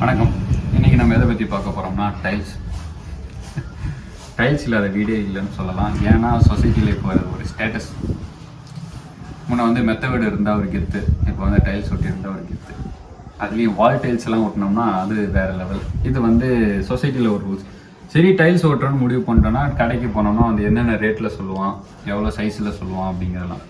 வணக்கம். இன்னைக்கு நம்ம எதை பற்றி பார்க்க போகிறோம்னா டைல்ஸ் டைல்ஸ் இல்லாத வீடே இல்லைன்னு சொல்லலாம். ஏன்னா சொசைட்டியில் இப்போ ஒரு ஸ்டேட்டஸ் முன்ன வந்து மெத்த வீடு இருந்தால் ஒரு கெத்து இப்போ வந்து டைல்ஸ் ஒட்டி இருந்தால் ஒரு கெத்து. அதுலேயும் வால் டைல்ஸ் எல்லாம் ஒட்டினோம்னா அது வேற லெவல் இது வந்து சொசைட்டியில் ஒரு ரூல்ஸ் சரி டைல்ஸ் ஓட்டுறோன்னு முடிவு பண்ணிட்டோன்னா கடைக்கு போனோம்னா வந்து என்னென்ன ரேட்டில் சொல்லுவான் எவ்வளோ சைஸில் சொல்லுவான் அப்படிங்கிறதெல்லாம்.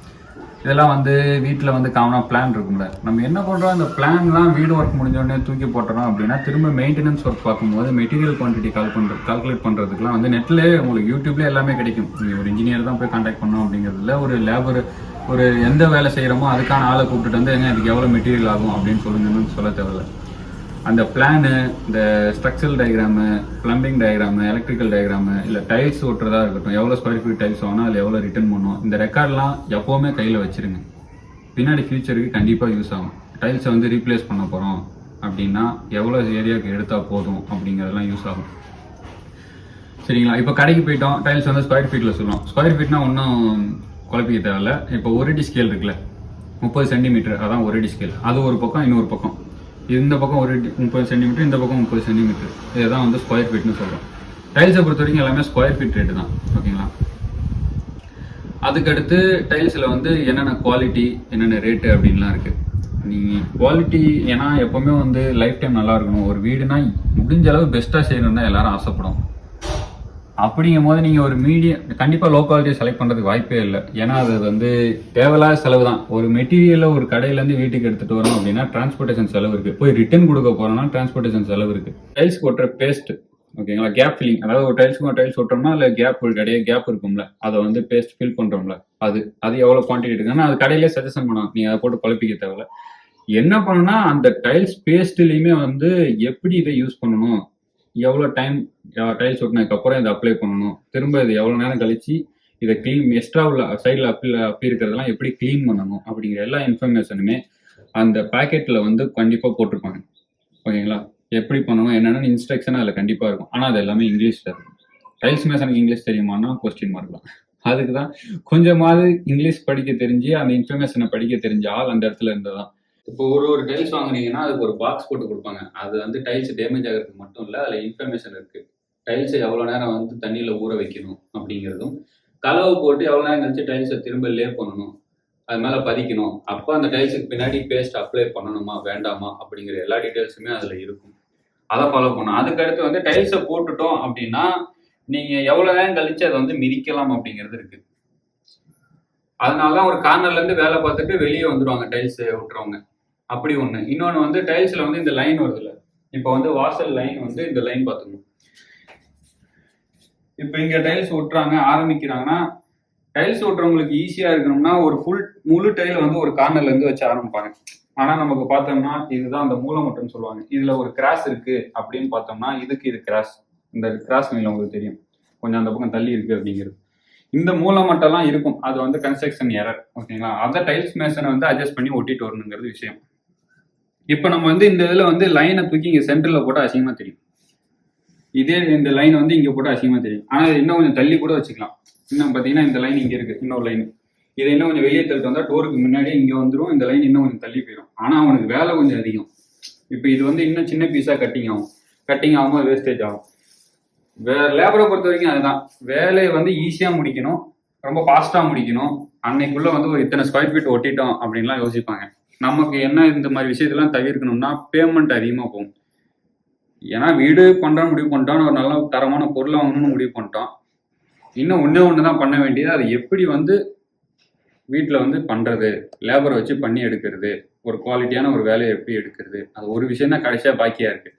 இதெல்லாம் வந்து வீட்டில் வந்து காமனாக பிளான் இருக்கும்ல. நம்ம என்ன பண்ணுறோம் இந்த பிளான்லாம் வீடு ஒர்க் முடிஞ்சோடனே தூக்கி போட்டுறோம் அப்படின்னா திரும்ப மெயின்டெனன்ஸ் ஒர்க் பார்க்கும்போது மெட்டீரியல் குவான்டிட்டி கால் பண்ணுறது கால்குலேட் பண்ணுறதுக்குலாம் வந்து நெட்லேயே உங்களுக்கு யூடியூப்லேயே எல்லாமே கிடைக்கும். நீங்கள் ஒரு இன்ஜினியர் தான் போய் காண்டாக்ட் பண்ணோம் அப்படிங்கிறதுல ஒரு லேபர் ஒரு எந்த வேலை செய்கிறோமோ அதுக்கான ஆளை கூப்பிட்டுட்டு வந்து எங்க இதுக்கு எவ்வளோ மெட்டீரியல் ஆகும்? அப்படின்னு சொல்லுங்கன்னு சொல்ல தேவையில்ல. அந்த பிளானு இந்த structural diagram plumbing diagram electrical diagram இல்லை டைல்ஸ் ஓட்டுறதா இருக்கட்டும் எவ்வளோ ஸ்கொயர் ஃபீட் டைல்ஸ் வாங்கினா அதில் எவ்வளோ ரிட்டர்ன் பண்ணும் இந்த ரெக்கார்ட்லாம் எப்போவுமே கையில் வச்சிருங்க. பின்னாடி ஃபியூச்சருக்கு கண்டிப்பாக யூஸ் ஆகும். டைல்ஸை வந்து ரீப்ளேஸ் பண்ண போகிறோம் அப்படின்னா எவ்வளோ ஏரியாவுக்கு எடுத்தால் போதும் அப்படிங்கிறதெல்லாம் யூஸ் ஆகும். சரிங்களா? இப்போ கடைக்கு போயிட்டோம். டைல்ஸ் வந்து ஸ்கொயர் ஃபீட்டில் சொல்லுவோம் ஸ்கொயர் ஃபீட்னா ஒன்றும் குழப்பிக்க தேவையில்ல. இப்போ ஒரு அடி ஸ்கேல் இருக்குல்ல. முப்பது சென்டிமீட்டர் அதான் ஒரு அடி ஸ்கேல் அது ஒரு பக்கம் இன்னொரு பக்கம். இந்த பக்கம் ஒரு முப்பது சென்டிமீட்டர் இந்த பக்கம் முப்பது சென்டிமீட்டர். இதுதான் வந்து ஸ்கொயர் ஃபீட்னு சொல்கிறோம் டைல்ஸை பொறுத்த வரைக்கும் எல்லாமே ஸ்கொயர் ஃபீட் ரேட்டு தான். ஓகேங்களா? அதுக்கடுத்து டைல்ஸில் வந்து என்னென்ன குவாலிட்டி என்னென்ன ரேட்டு அப்படின்லாம் இருக்குது நீங்கள் குவாலிட்டி ஏன்னா எப்போவுமே வந்து லைஃப் டைம் நல்லா இருக்கணும். ஒரு வீடுனா முடிஞ்ச அளவு பெஸ்ட்டாக செய்யணும்னு தான் எல்லாரும் ஆசைப்படும் அப்படிங்கும் போது நீங்கள் ஒரு மீடியம் கண்டிப்பாக லோ குவாலிட்டியை செலக்ட் பண்ணுறதுக்கு வாய்ப்பே இல்லை. ஏன்னா அது வந்து தேவையில்லாத செலவு தான் ஒரு மெட்டீரியலை ஒரு கடையிலேருந்து வீட்டுக்கு எடுத்துகிட்டு வரோம் அப்படின்னா டிரான்ஸ்போர்ட்டேஷன் செலவு இருக்குது போய் ரிட்டர்ன் கொடுக்க போகிறோம்னா டிரான்ஸ்போர்ட்டேஷன் செலவு இருக்குது டைல்ஸ் ஒட்டுற பேஸ்ட் ஓகேங்களா கேப் ஃபில்லிங் அதாவது ஒரு டைல்ஸ்க்கு டைல்ஸ் ஒட்டுறோம்னா அதில் கேப் ஒரு கடையே கேப் இருக்கும்ல. அதை வந்து பேஸ்ட் ஃபில் பண்ணுறோம்ல அது அது எவ்வளோ குவான்டிட்டி இருக்குன்னா அது கடையிலே சஜஷன் பண்ணலாம் நீங்கள் அதை போட்டு குழப்பிக்க தேவையில்ல. என்ன பண்ணணும்னா அந்த டைல்ஸ் பேஸ்ட்லேயுமே வந்து எப்படி இதை யூஸ் பண்ணணும்? எவ்வளோ டைம் டைல்ஸ் ஒட்டினதுக்கப்புறம் இதை அப்ளை பண்ணணும்? திரும்ப இது எவ்வளோ நேரம் கழிச்சு இதை க்ளீன் எக்ஸ்ட்ரா உள்ள சைடில் அப்பி அப்பி இருக்கிறதெல்லாம் எப்படி க்ளீன் பண்ணணும் அப்படிங்கிற எல்லா இன்ஃபர்மேஷனுமே அந்த பேக்கெட்டில் வந்து கண்டிப்பாக போட்டிருப்பாங்க. ஓகேங்களா? எப்படி பண்ணணும் என்னென்னு இன்ஸ்ட்ரக்ஷன் அதில் கண்டிப்பாக இருக்கும். ஆனால் அது எல்லாமே இங்கிலீஷில் இருக்கும் டைல்ஸ் மேசனுக்கு இங்கிலீஷ் தெரியுமான்னா கொஸ்டின் மார்க் தான். அதுக்கு தான் கொஞ்சமாவது இங்கிலீஷ் படிக்க தெரிஞ்சு அந்த இன்ஃபர்மேஷனை படிக்க தெரிஞ்ச ஆள் அந்த இடத்துல இருந்ததான் இப்போ ஒரு ஒரு டைல்ஸ் வாங்குனீங்கன்னா அதுக்கு ஒரு பாக்ஸ் போட்டு கொடுப்பாங்க. அது வந்து டைல்ஸ் டேமேஜ் ஆகிறதுக்கு மட்டும் இல்லை அதில் இன்ஃபர்மேஷன் இருக்கு. டைல்ஸை எவ்வளோ நேரம் வந்து தண்ணியில் ஊற வைக்கணும் அப்படிங்கிறதும் கலவை போட்டு எவ்வளோ நேரம் கழிச்சு டைல்ஸை திரும்ப லே பண்ணணும் அது மேலே பதிக்கணும். அப்போ அந்த டைல்ஸுக்கு பின்னாடி பேஸ்ட் அப்ளை பண்ணணுமா வேண்டாமா அப்படிங்கிற எல்லா டீட்டெயில்ஸுமே அதில் இருக்கும். அதை ஃபாலோ பண்ணணும். அதுக்கடுத்து வந்து டைல்ஸை போட்டுட்டோம் அப்படின்னா நீங்கள் எவ்வளோ நேரம் கழிச்சு அதை வந்து மிதிக்கலாம் அப்படிங்கிறது இருக்குது அதனால தான் ஒரு கார்னர்லேருந்து வேலை பார்த்துட்டு வெளியே வந்துடுவாங்க டைல்ஸ் விட்டுறவங்க. அப்படி ஒன்று இன்னொன்று வந்து டைல்ஸில் வந்து இந்த லைன் வருதுல்ல. இப்போ வந்து வாசல் லைன் வந்து இந்த லைன் பார்த்துக்கணும். இப்போ இங்கே டைல்ஸ் ஒட்டுறாங்க ஆரம்பிக்கிறாங்கன்னா டைல்ஸ் ஒட்டுறவங்களுக்கு ஈஸியாக இருக்கணும்னா ஒரு ஃபுல் முழு டைல் வந்து ஒரு கார்னர்லேருந்து வச்சு ஆரம்பிப்பாங்க. ஆனால் நமக்கு பார்த்தோம்னா இதுதான் அந்த மூலமட்டம்னு சொல்லுவாங்க. இதில் ஒரு கிராஸ் இருக்கு அப்படின்னு பார்த்தோம்னா இதுக்கு இது கிராஸ் இந்த கிராஸ் லைனில் உங்களுக்கு தெரியும். கொஞ்சம் அந்த பக்கம் தள்ளி இருக்கு அப்படிங்கிறது. இந்த மூலமட்டம்லாம் இருக்கும். அது வந்து கன்ஸ்ட்ரக்ஷன் எரர் ஓகேங்களா? அதை டைல்ஸ் மேசனை வந்து அட்ஜஸ்ட் பண்ணி ஒட்டிட்டு வரணுங்கிறது விஷயம். இப்போ நம்ம வந்து இந்த இதில் வந்து லைனை தூக்கி இங்கே சென்டரில் போட்டால் அசிங்கமாக தெரியும். இதே இந்த லைன் வந்து இங்கே போட்டால் அசிங்கமாக தெரியும். ஆனால் இன்னும் கொஞ்சம் தள்ளி கூட வச்சுக்கலாம். இன்னும் பார்த்தீங்கன்னா இந்த லைன் இங்கே இருக்குது இன்னொரு லைன் இதை இன்னும் கொஞ்சம் வெளியே தள்ளிட்டு வந்தால் டோருக்கு முன்னாடியே இங்கே வந்துடும் இந்த லைன் இன்னும் கொஞ்சம் தள்ளி போயிடும் ஆனால் அவனுக்கு வேலை கொஞ்சம் அதிகம். இப்போ இது வந்து இன்னும் சின்ன பீஸாக கட்டிங் ஆகும். கட்டிங் ஆகும்போது வேஸ்டேஜ் ஆகும். வே லேபரை பொறுத்த வரைக்கும் அதுதான். வேலையை வந்து ஈஸியாக முடிக்கணும். ரொம்ப ஃபாஸ்ட்டாக முடிக்கணும். அன்னைக்குள்ளே வந்து ஒரு இத்தனை ஸ்கொயர் ஃபீட் ஒட்டிட்டோம் அப்படின்லாம் யோசிப்பாங்க. நமக்கு என்ன இந்த மாதிரி விஷயத்தெல்லாம் தவிர்க்கணும்னா பேமெண்ட் அதிகமாக போகும். ஏன்னா வீடு பண்ணுறோம் முடிவு பண்ணிட்டோம் ஒரு நல்ல தரமான பொருளை வாங்கணும்னு முடிவு பண்ணிட்டோம். இன்னும் ஒன்றே ஒன்று தான் பண்ண வேண்டியது. அதை எப்படி வந்து வீட்டில் வந்து பண்ணுறது லேபரை வச்சு பண்ணி எடுக்கிறது. ஒரு குவாலிட்டியான ஒரு வேலையை எப்படி எடுக்கிறது? அது ஒரு விஷயம் தான் கடைசியாக பாக்கியாக இருக்குது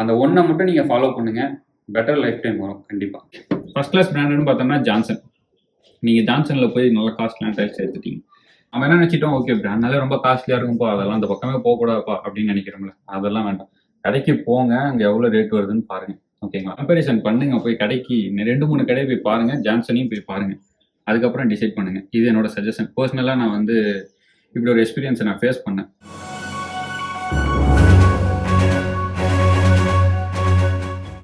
அந்த ஒன்றை மட்டும் நீங்கள் ஃபாலோ பண்ணுங்கள் பெட்டர் லைஃப் டைம் வரும் கண்டிப்பாக ஃபர்ஸ்ட் கிளாஸ் பிராண்டுன்னு பார்த்தோம்னா ஜான்சன் நீங்கள் ஜான்சனில் போய் நல்ல காஸ்ட்லாம் டைல்ஸ் எடுத்துட்டீங்க. நம்ம என்ன நினச்சிட்டோம் ஓகே பிராண்ட்னாலே ரொம்ப காஸ்ட்லியாக இருக்கும்ப்பா அதெல்லாம் அந்த பக்கமே போகக்கூடாதுப்பா அப்படின்னு நினைக்கிறோம்ல. அதெல்லாம் வேண்டாம். கடைக்கு போங்க. அங்கே எவ்வளோ ரேட் வருதுன்னு பாருங்க. ஓகேங்களா கம்பேரிசன் பண்ணுங்க. போய் கடைக்கு ரெண்டு மூணு கடையை போய் பாருங்க. ஜான்சனையும் போய் பாருங்க. அதுக்கப்புறம் டிசைட் பண்ணுங்க. இது என்னோட சஜஷன் பர்சனலாக நான் வந்து இப்படி ஒரு எக்ஸ்பீரியன்ஸை நான் ஃபேஸ் பண்ணேன்.